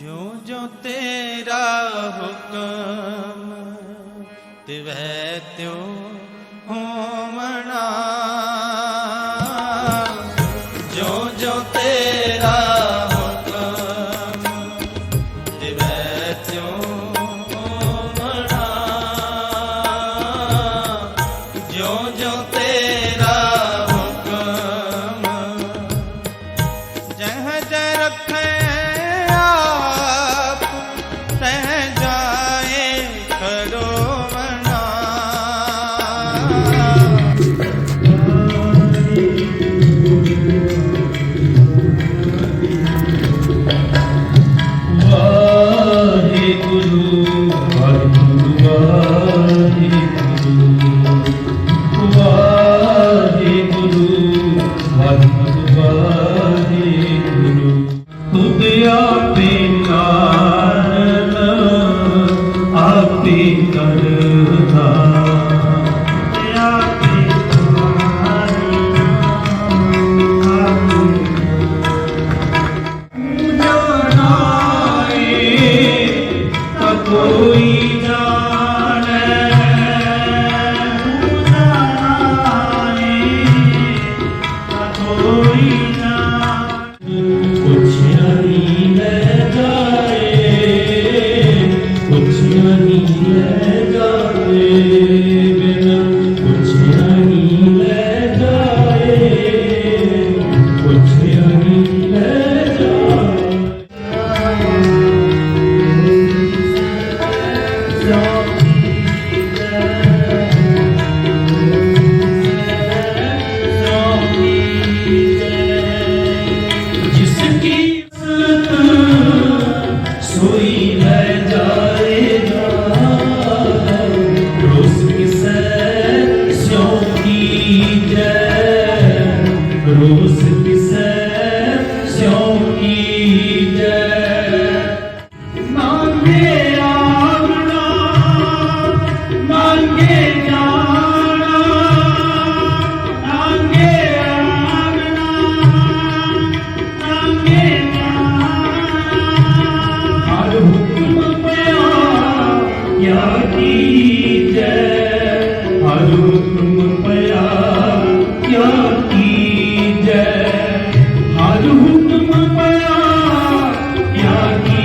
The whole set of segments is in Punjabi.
ਜੋ ਜੋ ਤੇਰਾ ਹੁਕਮ ਤਿਵੈ ਤਿਉ ਹੋਵਣਾ। ਜਿਉ ਜਿਉ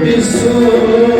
Bisous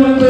Santo